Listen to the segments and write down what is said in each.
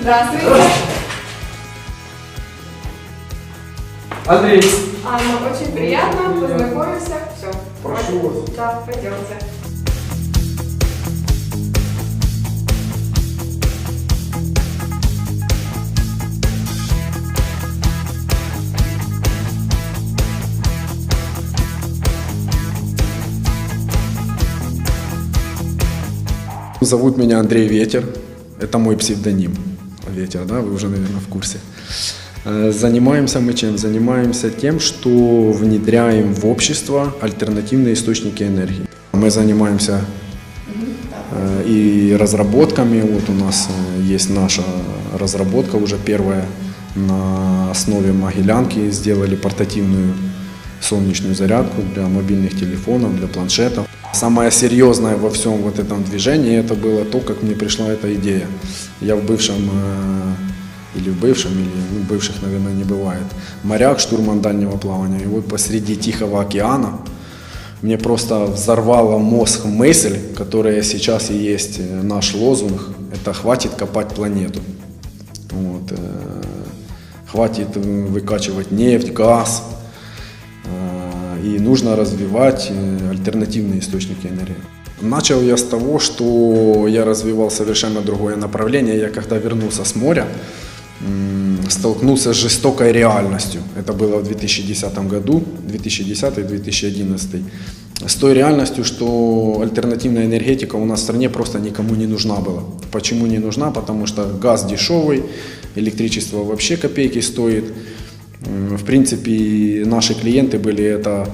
Здравствуйте. Андрей, Анна, очень приятно. Познакомимся. Все. Прошу вас. Да, пойдемте. Зовут меня Андрей Ветер. Это мой псевдоним. Ветер, да, вы уже, наверное, в курсе. Э, Занимаемся мы чем? Занимаемся тем, что внедряем в общество альтернативные источники энергии. Мы занимаемся э, и разработками. Вот у нас э, есть наша разработка уже первая на основе Могилянки. Сделали портативную солнечную зарядку для мобильных телефонов, для планшетов. Самое серьезное во всем вот этом движении это было то, как мне пришла эта идея. Я в бывшем э, или в бывшем, или ну, бывших, наверное, не бывает. Моряк, штурман дальнего плавания. И вот посреди Тихого океана мне просто взорвала мозг мысль, которая сейчас и есть э, наш лозунг. Это «хватит копать планету». Вот, э, хватит выкачивать нефть, газ, и нужно развивать э, альтернативные источники энергии. Начал я с того, что я развивал совершенно другое направление. Я когда вернулся с моря, столкнулся с жестокой реальностью. Это было в 2010 году, 2010-2011. С той реальностью, что альтернативная энергетика у нас в стране просто никому не нужна была. Почему не нужна? Потому что газ дешевый, электричество вообще копейки стоит. В принципе, наши клиенты были это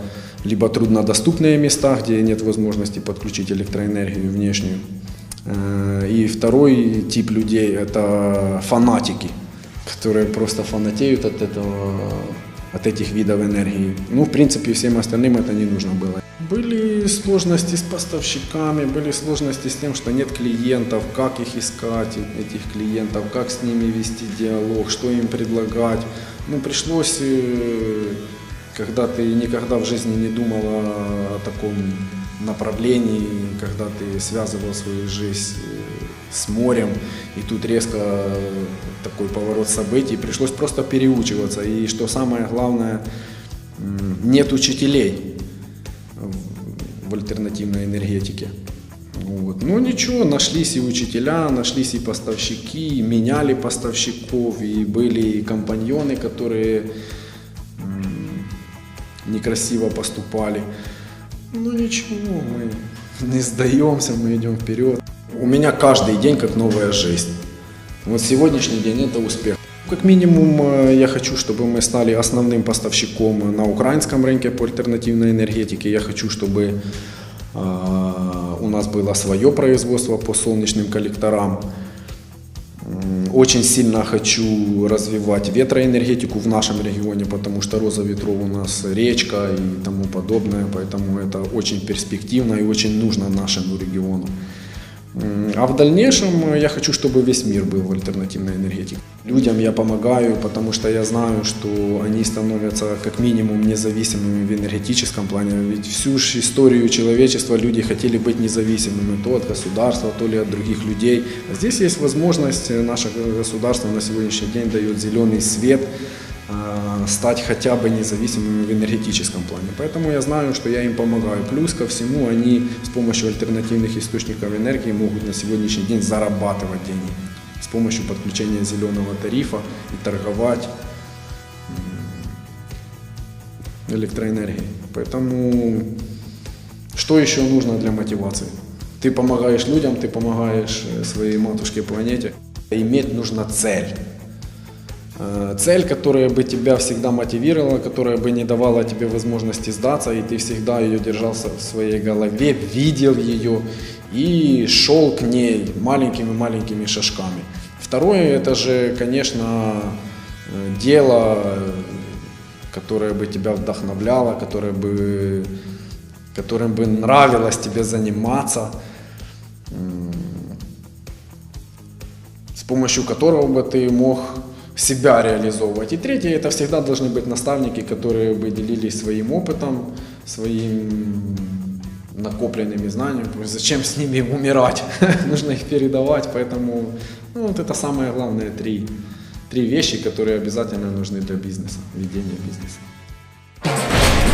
либо труднодоступные места, где нет возможности подключить электроэнергию внешнюю. Э, И второй тип людей – это фанатики, которые просто фанатеют от, этого, от этих видов энергии. Ну, в принципе, всем остальным это не нужно было. Были сложности с поставщиками, были сложности с тем, что нет клиентов, как их искать, этих клиентов, как с ними вести диалог, что им предлагать. Ну, пришлось, э, когда ты никогда в жизни не думал о таком направлении, когда ты связывал свою жизнь э, с морем, и тут резко э, такой поворот событий, пришлось просто переучиваться. И что самое главное, нет учителей в- альтернативной энергетике. Вот. Ну ничего, нашлись и учителя, нашлись и поставщики, меняли поставщиков, и были и компаньоны, которые некрасиво поступали. Ну ничего, мы не сдаемся, мы идем вперед. У меня каждый день как новая жизнь. Вот сегодняшний день это успех. Как минимум, э, я хочу, чтобы мы стали основным поставщиком на украинском рынке по альтернативной энергетике. Я хочу, чтобы э, у нас было свое производство по солнечным коллекторам. Очень сильно хочу развивать ветроэнергетику в нашем регионе, потому что роза ветров у нас речка и тому подобное, поэтому это очень перспективно и очень нужно нашему региону. А в дальнейшем э, я хочу, чтобы весь мир был в альтернативной энергетике. Людям я помогаю, потому что я знаю, что они становятся как минимум независимыми в энергетическом плане. Ведь всю историю человечества люди хотели быть независимыми то от государства, то ли от других людей. А здесь есть возможность, э, наше государство на сегодняшний день дает зеленый свет стать хотя бы независимыми в энергетическом плане. Поэтому я знаю, что я им помогаю. Плюс ко всему они с помощью альтернативных источников энергии могут на сегодняшний день зарабатывать деньги с помощью подключения зеленого тарифа и торговать электроэнергией. Поэтому что еще нужно для мотивации? Ты помогаешь людям, ты помогаешь э, своей матушке планете. Иметь нужно цель. Э, Цель, которая бы тебя всегда мотивировала, которая бы не давала тебе возможности сдаться, и ты всегда ее держался в своей голове, видел ее и шел к ней маленькими-маленькими шажками. Второе, это же, конечно, э, дело, которое бы тебя вдохновляло, которое бы, которым бы нравилось тебе заниматься. С помощью которого бы ты мог себя реализовывать. И третье, это всегда должны быть наставники, которые бы делились своим опытом, своим накопленными знаниями. Зачем с ними умирать? Нужно их передавать, поэтому Ну, вот это самые главные три, три вещи, которые обязательно нужны для бизнеса, ведения бизнеса.